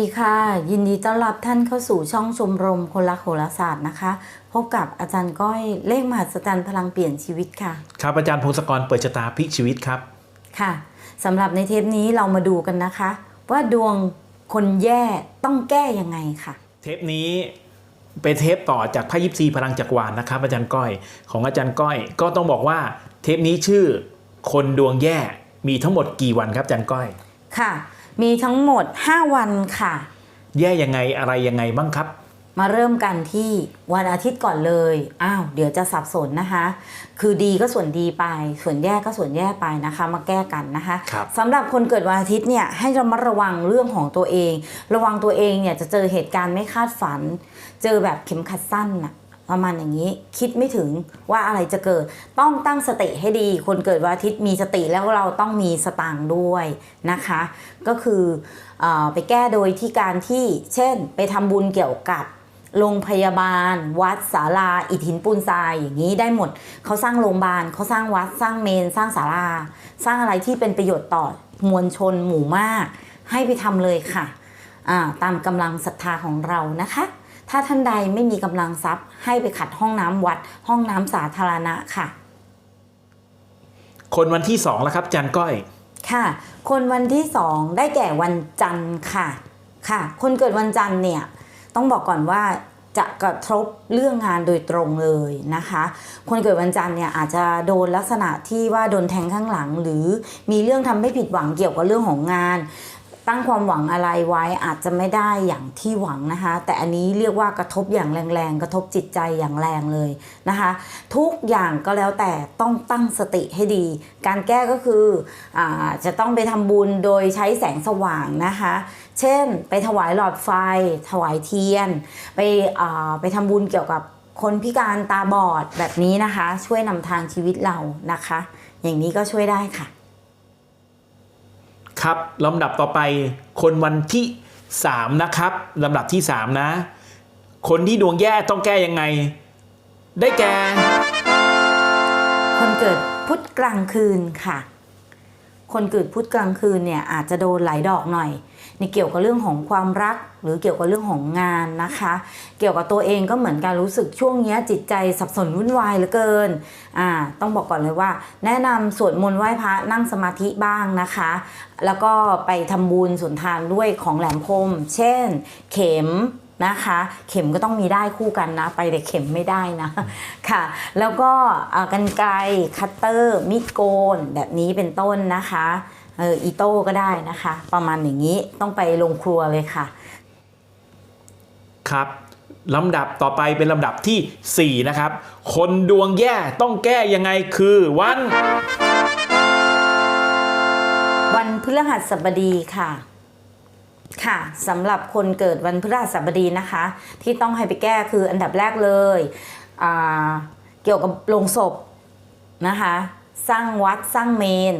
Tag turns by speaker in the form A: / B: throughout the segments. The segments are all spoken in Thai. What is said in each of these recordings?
A: ดีค่ะ ยินดีต้อนรับท่านเข้าสู่ช่องชมรมคนรักโหราศาสตร์นะคะ พบกับอาจารย์ก้อยเลขมหัศจรรย์พลังเปลี่ยนชีวิตค่ะ
B: ครับอาจารย์พงศกรเปิดชะตาพลิกชีวิตครับ
A: ค่ะสำหรับในเทปนี้เรามาดูกันนะคะ ว่าดวงคนแย่ต้องแก้ยังไงค่ะ
B: เทปนี้เป็นเทปต่อจากไพ่ยิปซีพลังจักรวาลนะครับ อาจารย์ก้อยของอาจารย์ก้อย ก็ต้องบอกว่าเทปนี้ชื่อคนดวงแย่มีทั้งหมดกี่วันครับอาจารย์ก้อย
A: ค่ะ มีทั้งหมด 5 วันค่ะ
B: แย่ยังไงอะไรยังไงบ้างครับ
A: มาเริ่มกันที่วันอาทิตย์ก่อนเลย อ้าว เดี๋ยวจะสับสนนะคะ คือดีก็ส่วนดีไป ส่วนแย่ก็ส่วนแย่ไปนะคะ มาแก้กันนะคะ
B: ครับ
A: สำหรับคนเกิดวันอาทิตย์เนี่ยให้ระมัดระวังเรื่องของตัวเอง ระวังตัวเองเนี่ยจะเจอเหตุการณ์ไม่คาดฝัน เจอแบบเข็มขัดสั้นน่ะ ประมาณอย่างนี้คิดไม่ถึงว่าอะไรจะเกิด ต้องตั้งสติให้ดี คนเกิดวันอาทิตย์มีสติแล้วเราต้องมีสตางค์ด้วยนะคะ ก็คืออไปแก้โดยที่การที่เช่น ไปทำบุญเกี่ยวกับโรงพยาบาล วัดศาลาอิฐหินปูนทรายอย่างนี้ได้หมด เขาสร้างโรงพยาบาลเขาสร้างวัดสร้างเมน สร้างศาลา สร้างอะไรที่เป็นประโยชน์ต่อมวลชนหมู่มาก ให้ไปทำเลยค่ะ ตามกำลังศรัทธาของเรานะคะ ถ้าท่านใดไม่มีกำลังทรัพย์ ให้ไปขัดห้องน้ำวัด ห้องน้ำสาธารณะค่ะ
B: คนวันที่สองแล้วครับอาจารย์ก้อย
A: ค่ะ คนวันที่สองได้แก่วันจันทร์ค่ะ ค่ะ คนเกิดวันจันทร์เนี่ยต้องบอกก่อนว่าจะกระทบเรื่องงานโดยตรงเลยนะคะ คนเกิดวันจันทร์เนี่ยอาจจะโดนลักษณะที่ว่าโดนแทงข้างหลัง หรือมีเรื่องทำให้ผิดหวังเกี่ยวกับเรื่องของงาน ตั้งความหวังอะไรไว้อาจจะไม่ได้อย่างที่หวังนะคะ แต่อันนี้เรียกว่ากระทบอย่างแรงๆ กระทบจิตใจอย่างแรงเลยนะคะ ทุกอย่างก็แล้วแต่ต้องตั้งสติให้ดี การแก้ก็คืออจะต้องไปทำบุญโดยใช้แสงสว่างนะคะ เช่น ไปถวายหลอดไฟ ถวายเทียน ไปไปทำบุญเกี่ยวกับคนพิการตาบอดแบบนี้นะคะ ช่วยนำทางชีวิตเรานะคะ อย่างนี้ก็ช่วยได้ค่ะ
B: ครับลำดับต่อไปคนวันที่สามนะครับลำดับที่สามนะ คนที่ดวงแย่ต้องแก้ยังไง ได้แก่
A: คนเกิดพุธกลางคืนค่ะ คนเกิดพุธกลางคืนเนี่ยอาจจะโดนหลายดอกหน่อยในเกี่ยวกับเรื่องของความรัก หรือเกี่ยวกับเรื่องของงานนะคะ เกี่ยวกับตัวเองก็เหมือนกันรู้สึกช่วงนี้จิตใจสับสนวุ่นวายเหลือเกินอ่าต้องบอกก่อนเลยว่า แนะนำสวดมนต์ไหว้พระนั่งสมาธิบ้างนะคะ แล้วก็ไปทำบุญสุนทานด้วยของแหลมคม เช่น เข็ม นะคะ เข็มก็ต้องมีได้คู่กันนะ ไปแต่เข็มไม่ได้นะค่ะ แล้วก็อ่ากันไกรคัตเตอร์มีดโกนแบบนี้เป็นต้นนะคะเอออีโต้ก็ได้นะคะ ประมาณอย่างนี้ต้องไปลงครัวเลยค่ะ
B: ครับลำดับต่อไปเป็นลำดับที่ 4 นะครับ คนดวงแย่ต้องแก้ยังไงคือวัน
A: วันพฤหัสบดีค่ะ ค่ะสำหรับคนเกิดวันพฤหัสบดีนะคะ ที่ต้องให้ไปแก้คืออันดับแรกเลยเกี่ยวกับโรงศพนะคะ สร้างวัดสร้างเมน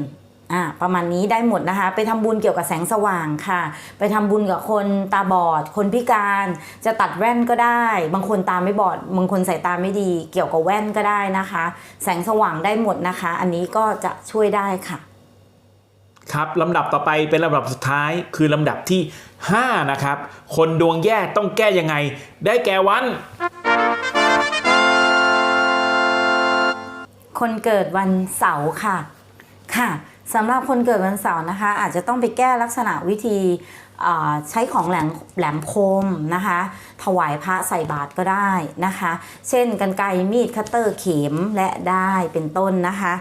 A: อ่าประมาณนี้ได้หมดนะคะ ไปทำบุญเกี่ยวกับแสงสว่างค่ะ ไปทำบุญกับคนตาบอด คนพิการจะตัดแว่นก็ได้ บางคนตาไม่บอด บางคนสายตาไม่ดี เกี่ยวกับแว่นก็ได้นะคะ แสงสว่างได้หมดนะคะ อันนี้ก็จะช่วยได้ค่ะ
B: ครับลำดับต่อไปเป็นลำดับสุดท้ายคือลำดับที่ 5 นะครับ คนดวงแย่ต้องแก้ยังไง ได้แก่วัน
A: คนเกิดวันเสาร์ค่ะ ค่ะสำหรับคนเกิดวันเสาร์นะคะ อาจจะต้องไปแก้ลักษณะวิธี ใช้ของแหลมแหลมคมนะคะ ถวายพระใส่บาตรก็ได้นะคะ เช่นกันไกรมีดคัตเตอร์เข็มและได้เป็นต้นนะคะ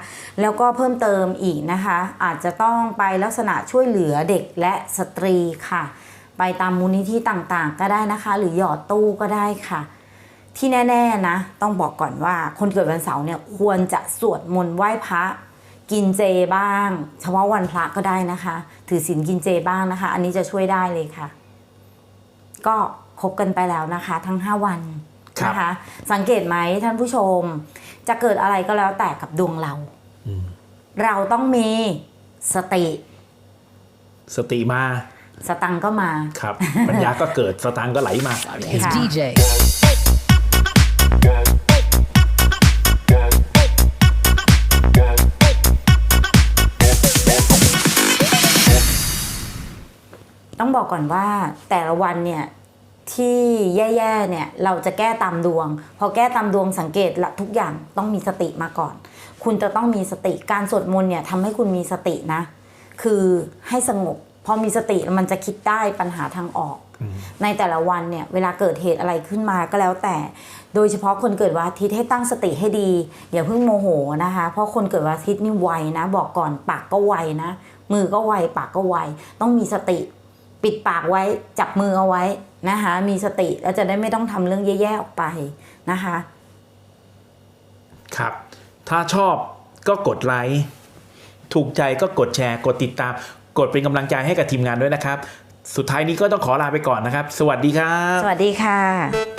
A: แล้วก็เพิ่มเติมอีกนะคะ อาจจะต้องไปลักษณะช่วยเหลือเด็กและสตรีค่ะ ไปตามมูลนิธิต่างๆ ก็ได้นะคะ หรือหยอดตู้ก็ได้ค่ะ ที่แน่ ๆนะ ต้องบอกก่อนว่าคนเกิดวันเสาร์เนี่ยควรจะสวดมนต์ไหว้พระ กินเจบ้าง เฉพาะวันพระก็ได้นะคะ ถือศีลกินเจบ้างนะคะ อันนี้จะช่วยได้เลยค่ะ ก็ครบกันไปแล้วนะคะ ทั้ง 5 วัน
B: ครับ
A: นะคะ สังเกตไหมท่านผู้ชม จะเกิดอะไรก็แล้วแต่กับดวงเรา เราต้องมีสติ
B: สติมา
A: สตังค์ก็มา
B: ครับ ปัญญาก็เกิด สตางค์ก็ไหลมา
C: It's
A: Yeah.
C: DJ.
A: ต้องต้องบอกก่อนว่าแต่ละวันเนี่ยที่แย่ๆเนี่ยเราจะแก้ตามดวง พอแก้ตามดวงสังเกตละทุกอย่างต้องมีสติมาก่อน คุณจะต้องมีสติการสวดมนต์เนี่ยทำให้คุณมีสตินะ คือให้สงบพอมีสติแล้วมันจะคิดได้ปัญหาทางออก ในแต่ละวันเนี่ยเวลาเกิดเหตุอะไรขึ้นมาก็แล้วแต่ โดยเฉพาะคนเกิดวันอาทิตย์ให้ตั้งสติให้ดี อย่าเพิ่งโมโหนะคะ เพราะคนเกิดวันอาทิตย์นี่ไวนะ บอกก่อนปากก็ไวนะ มือก็ไวปากก็ไวต้องมีสติ ปิดปากไว้จับมือเอาไว้นะคะมีสติแล้วจะได้ไม่ต้องทำเรื่องแย่ๆออกไปนะคะ
B: ครับ ถ้าชอบก็กดไลค์ถูกใจก็กดแชร์ กดติดตาม กดเป็นกำลังใจให้กับทีมงานด้วยนะครับ สุดท้ายนี้ก็ต้องขอลาไปก่อนนะครับ สวัสดีครับ
A: สวัสดีค่ะ